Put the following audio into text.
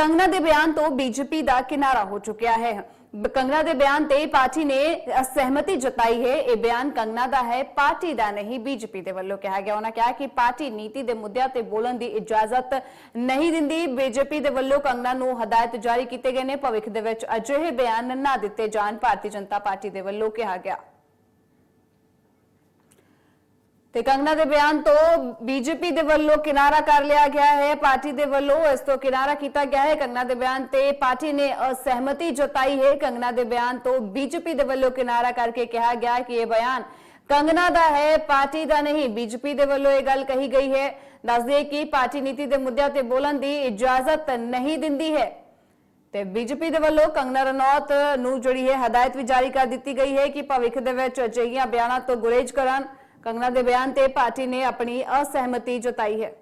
ਕੰਗਨਾ ਦੇ ਬਿਆਨ ਤੋਂ ਬੀਜੇਪੀ ਦਾ ਕਿਨਾਰਾ ਹੋ ਚੁੱਕਿਆ ਹੈ। ਕੰਗਨਾ ਦੇ ਬਿਆਨ ਤੇ ਪਾਰਟੀ ਨੇ ਅਸਹਿਮਤੀ ਜਤਾਈ ਹੈ। ਇਹ ਬਿਆਨ ਕੰਗਨਾ ਦਾ ਹੈ, ਪਾਰਟੀ ਦਾ ਨਹੀਂ, ਬੀਜੇਪੀ ਦੇ ਵੱਲੋਂ ਕਿਹਾ ਗਿਆ। ਉਹਨਾਂ ਕਿਹਾ ਕਿ ਪਾਰਟੀ ਨੀਤੀ ਦੇ ਮੁੱਦਿਆਂ ਤੇ ਬੋਲਣ ਦੀ ਇਜਾਜ਼ਤ ਨਹੀਂ ਦਿੰਦੀ। ਬੀਜੇਪੀ ਦੇ ਵੱਲੋਂ ਕੰਗਨਾ ਨੂੰ ਹਦਾਇਤ ਜਾਰੀ ਕੀਤੇ ਗਏ ਨੇ। ਭਵਿੱਖ ਦੇ ਵਿੱਚ ਅਜਿਹੇ ਬਿਆਨ ਨਾ ਦਿੱਤੇ ਜਾਣ, ਭਾਰਤੀ ਜਨਤਾ ਪਾਰਟੀ ਦੇ ਵੱਲੋਂ ਕਿਹਾ ਗਿਆ। ਤੇ ਕੰਗਨਾ ਦੇ ਬਿਆਨ ਤੋਂ ਬੀਜੇਪੀ ਦੇ ਵੱਲੋਂ ਕਿਨਾਰਾ ਕਰ ਲਿਆ ਗਿਆ ਹੈ, ਪਾਰਟੀ ਦੇ ਵੱਲੋਂ ਇਸ ਤੋਂ ਕਿਨਾਰਾ ਕੀਤਾ ਗਿਆ ਹੈ। ਕੰਗਨਾ ਦੇ ਬਿਆਨ ਤੇ ਪਾਰਟੀ ਨੇ ਅਸਹਿਮਤੀ ਜਤਾਈ ਹੈ। ਕੰਗਨਾ ਦੇ ਬਿਆਨ ਤੋਂ ਬੀਜੇਪੀ ਦੇ ਵੱਲੋਂ ਕਿਨਾਰਾ ਕਰਕੇ ਕਿਹਾ ਗਿਆ ਕਿ ਇਹ ਬਿਆਨ ਕੰਗਨਾ ਦਾ ਹੈ, ਪਾਰਟੀ ਦਾ ਨਹੀਂ। ਬੀਜੇਪੀ ਦੇ ਵੱਲੋਂ ਇਹ ਗੱਲ ਕਹੀ ਗਈ ਹੈ। ਦੱਸ ਦਈਏ ਕਿ ਪਾਰਟੀ ਨੀਤੀ ਦੇ ਮੁੱਦਿਆਂ ਤੇ ਬੋਲਣ ਦੀ ਇਜਾਜ਼ਤ ਨਹੀਂ ਦਿੰਦੀ ਹੈ। ਤੇ ਬੀਜੇਪੀ ਦੇ ਵੱਲੋਂ ਕੰਗਨਾ ਰਣੌਤ ਨੂੰ ਜਿਹੜੀ ਹੈ ਹਦਾਇਤ ਵੀ ਜਾਰੀ ਕਰ ਦਿੱਤੀ ਗਈ ਹੈ ਕਿ ਭਵਿੱਖ ਦੇ ਵਿੱਚ ਅਜਿਹੀਆਂ ਬਿਆਨਾਂ ਤੋਂ ਗੁਰੇਜ਼ ਕਰਨ। ਕੰਗਨਾ ਦੇ ਬਿਆਨ ਤੇ ਪਾਰਟੀ ਨੇ ਆਪਣੀ ਅਸਹਿਮਤੀ ਜਤਾਈ ਹੈ।